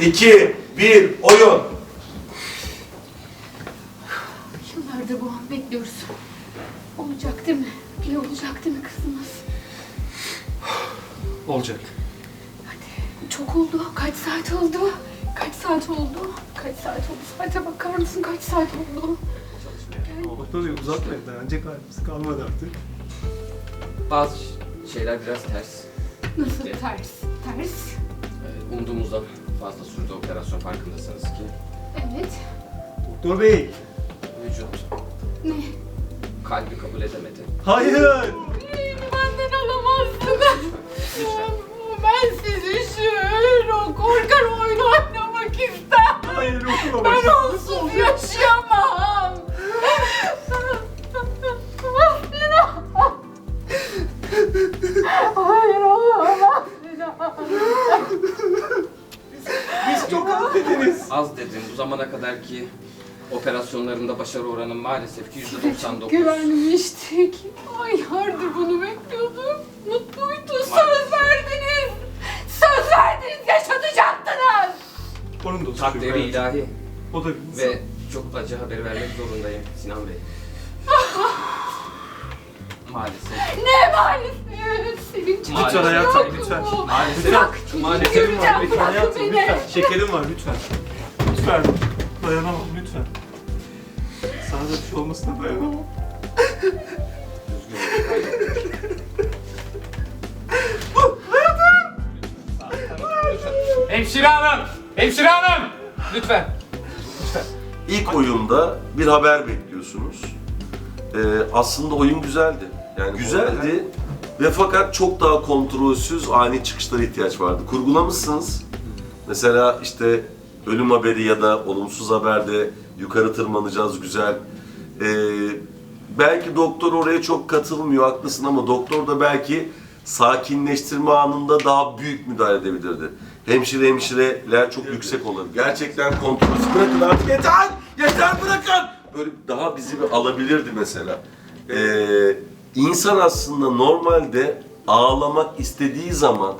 2, 1, oyun. Yıllardır bu an bekliyoruz. Olacak değil mi? Bir olacak değil mi kızımız? Olacak. Hadi. Çok oldu. Kaç saat oldu? Kaç saat oldu? Kaç saat oldu? Saate bakar mısın? Kaç saat oldu? Bey uzatmayın. Dayanacak halimiz kalmadı artık. Bazı şeyler biraz ters. Nasıl ters? Ters. Ee, Umduğumuzdan fazla sürdü operasyon farkındasınız ki. Evet. Doktor bey. Vücut Ne? kalbi kabul edemedi. Hayır. Benden alamazsın. Ben sizi o korkar oyun oynamak ister. Hayır okuma Ben onsuz operasyonlarında başarı oranı maalesef ki %99. Güvenmiştik. Aylardır bunu bekliyordum. Mutluydu. Söz verdiniz. Söz verdiniz. Yaşatacaktınız. Onun da suçu Takdiri yok. ilahi O da bir insan. ve çok acı haber vermek zorundayım Sinan Bey. Maalesef. Ne maalesef. Senin çocuğun Lütfen hayatım, yok lütfen. mu? Maalesef. Bırak çocuğu Maalesef. göreceğim. Lütfen Bırak hayatım beni. lütfen. Şekerim var lütfen. Lütfen. Dayanamam lütfen. Sana da bir şey olmasına dayanamam. Hemşire hanım! Hemşire hanım! Lütfen. İlk oyunda bir haber bekliyorsunuz. Ee, aslında oyun güzeldi. Yani güzeldi ve fakat çok daha kontrolsüz ani çıkışlara ihtiyaç vardı. Kurgulamışsınız. Mesela işte ölüm haberi ya da olumsuz haberde yukarı tırmanacağız güzel. Ee, belki doktor oraya çok katılmıyor haklısın ama doktor da belki sakinleştirme anında daha büyük müdahale edebilirdi. Hemşire hemşireler çok yüksek olabilir. Gerçekten kontrolsüz bırakın artık yeter! Yeter bırakın! Böyle daha bizi bir alabilirdi mesela. Ee, insan aslında normalde ağlamak istediği zaman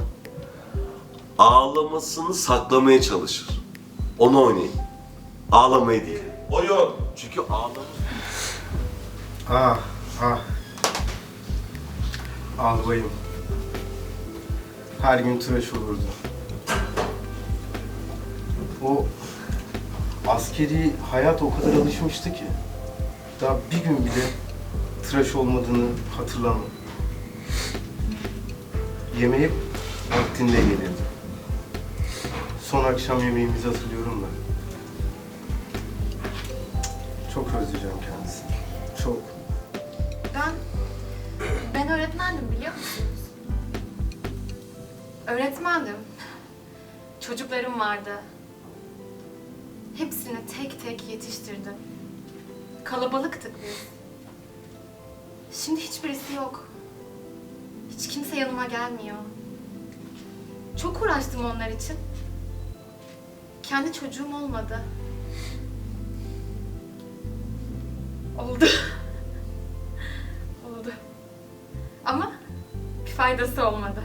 ağlamasını saklamaya çalışır. Onu oynayın. Ağlamayı değil. Oyun. Çünkü ağlamak Ah ah. Albayım. Her gün tıraş olurdu. O askeri hayat o kadar alışmıştı ki. Daha bir gün bile tıraş olmadığını hatırlamam. Yemeği vaktinde gelirdi. Son akşam yemeğimizi hatırlıyorum da. Çok özleyeceğim kendisini. Çok. Ben, ben öğretmendim biliyor musunuz? Öğretmendim. Çocuklarım vardı. Hepsini tek tek yetiştirdim. Kalabalıktık biz. Şimdi hiçbirisi yok. Hiç kimse yanıma gelmiyor. Çok uğraştım onlar için. Kendi çocuğum olmadı. Oldu. Oldu. Ama bir faydası olmadı.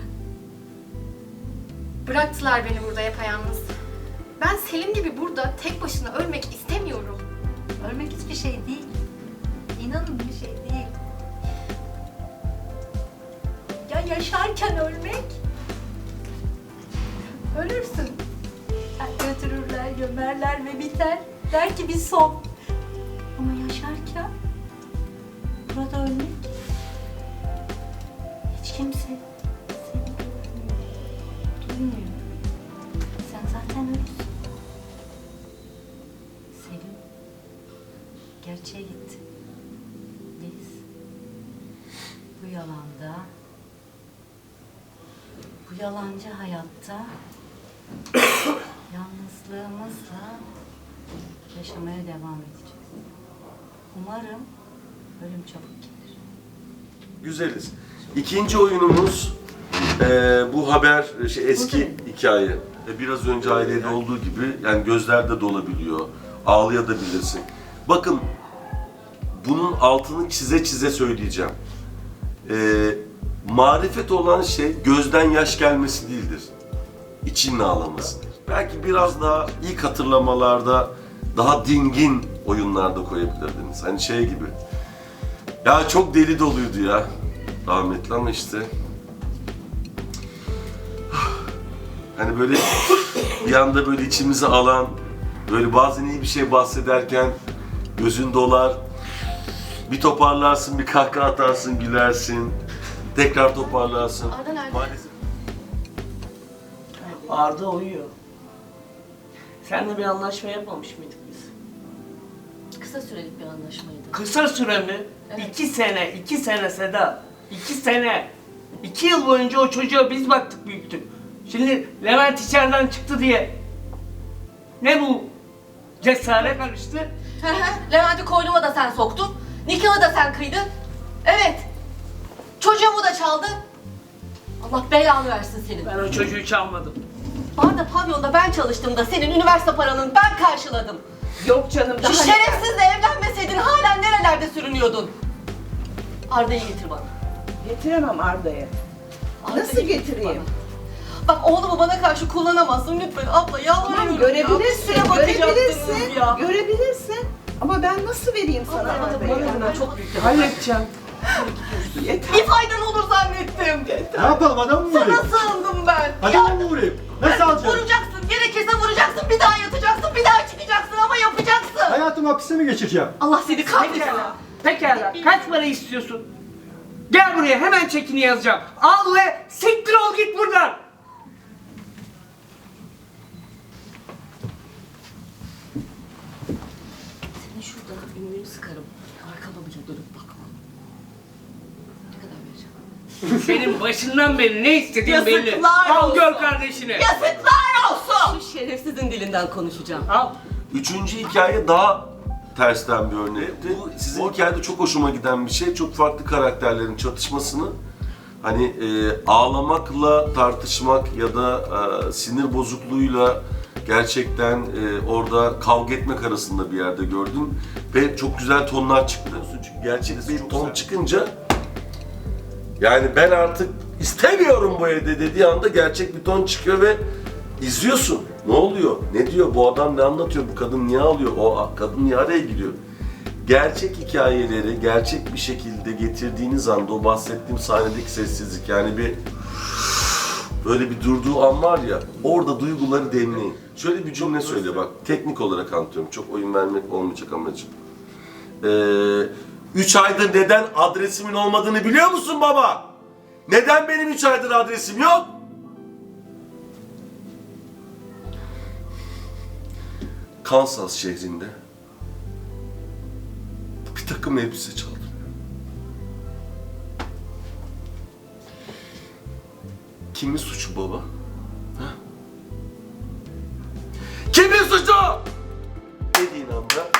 Bıraktılar beni burada yapayalnız. Ben Selim gibi burada tek başına ölmek istemiyorum. Ölmek hiçbir şey değil. İnanın bir şey değil. Ya yaşarken ölmek? Ölürsün. Götürürler, gömerler ve biter. Der ki bir son. Ama yaşarken burada ölmek hiç kimse seni duymuyor. Sen zaten ölüsün. Selim gerçeğe gitti. Biz bu yalanda, bu yalancı hayatta yalnızlığımızla yaşamaya devam edeceğiz. Umarım ölüm çabuk gelir. Güzeliz. İkinci oyunumuz eee, bu haber şey, eski hikaye. E, Biraz önce ailede olduğu gibi yani gözlerde dolabiliyor. Ağlayabilirsin. Bakın bunun altını çize çize söyleyeceğim. Eee, marifet olan şey gözden yaş gelmesi değildir. İçinle ağlamasıdır. Belki biraz daha ilk hatırlamalarda daha dingin oyunlarda koyabilirdiniz. Hani şey gibi. Ya çok deli doluydu ya. Rahmetli ama işte. Hani böyle bir anda böyle içimizi alan, böyle bazen iyi bir şey bahsederken gözün dolar, bir toparlarsın, bir kahkaha atarsın, gülersin, tekrar toparlarsın. Arda nerede? Maalesef. Arda uyuyor. Seninle bir anlaşma yapmamış mıydık biz? Kısa sürelik bir anlaşmaydı. Kısa süre mi? İki sene, iki sene Seda. İki sene. İki yıl boyunca o çocuğa biz baktık büyüttük. Şimdi Levent içeriden çıktı diye. Ne bu? Cesaret karıştı. Levent'i koynuma da sen soktun. Nikahı da sen kıydın. Evet. Çocuğumu da çaldın. Allah belanı versin senin. Ben o çocuğu çalmadım. Barda pavyonda ben çalıştığımda senin üniversite paranın ben karşıladım. Yok canım Şu şerefsizle evlenmeseydin halen nerelerde sürünüyordun. Arda'yı getir bana. Getiremem Arda'yı. Arda'yı Nasıl getir getireyim? bana. Bak oğlumu bana karşı kullanamazsın lütfen abla yalvarıyorum. Tamam ya. görebilirsin, bakacaktınız görebilirsin, ya. görebilirsin. Ama ben nasıl vereyim sana Arda'yı? bana çok büyük Halledeceğim. Yeter. Bir faydan olur zannettim. Ne yapalım adam mı Sana vurayım? sığındım ben. Adam mı vurayım? Nasıl alacağım? Vuracaksın. Gerekirse vuracaksın. Bir daha yatacaksın. Bir daha çıkacaksın ama yapacaksın. Hayatımı hapiste mi geçireceğim? Allah seni kahretsin. Pekala. Pekala. Kaç para istiyorsun? Gel buraya hemen çekini yazacağım. Al ve siktir ol git buradan. Senin şurada ümüğünü sıkarım. Arkama bile dönüp bakma. Ne kadar vereceğim? Senin başından beri ne istediğin belli. Yazıklar Al olsun. gör kardeşini. Yazıklar olsun. Şu şerefsizin dilinden konuşacağım. Al. Üçüncü hikaye daha tersten bir örnekti. Bu sizin hikayede çok hoşuma giden bir şey. Çok farklı karakterlerin çatışmasını hani e, ağlamakla tartışmak ya da e, sinir bozukluğuyla gerçekten e, orada kavga etmek arasında bir yerde gördüm ve çok güzel tonlar çıktı. Çünkü gerçek bir ton çıkınca yani ben artık istemiyorum bu evde dediği anda gerçek bir ton çıkıyor ve izliyorsun. Ne oluyor? Ne diyor? Bu adam ne anlatıyor? Bu kadın niye ağlıyor? O kadın niye araya gidiyor? Gerçek hikayeleri gerçek bir şekilde getirdiğiniz anda o bahsettiğim sahnedeki sessizlik yani bir böyle bir durduğu an var ya orada duyguları demleyin. Şöyle bir cümle söyle bak teknik olarak anlatıyorum. Çok oyun vermek olmayacak amacım. Eee 3 aydır neden adresimin olmadığını biliyor musun baba? Neden benim 3 aydır adresim yok? Kansas şehrinde bir takım elbise çaldım. Kimin suçu baba? Ha? Kimin suçu? Dediğin anda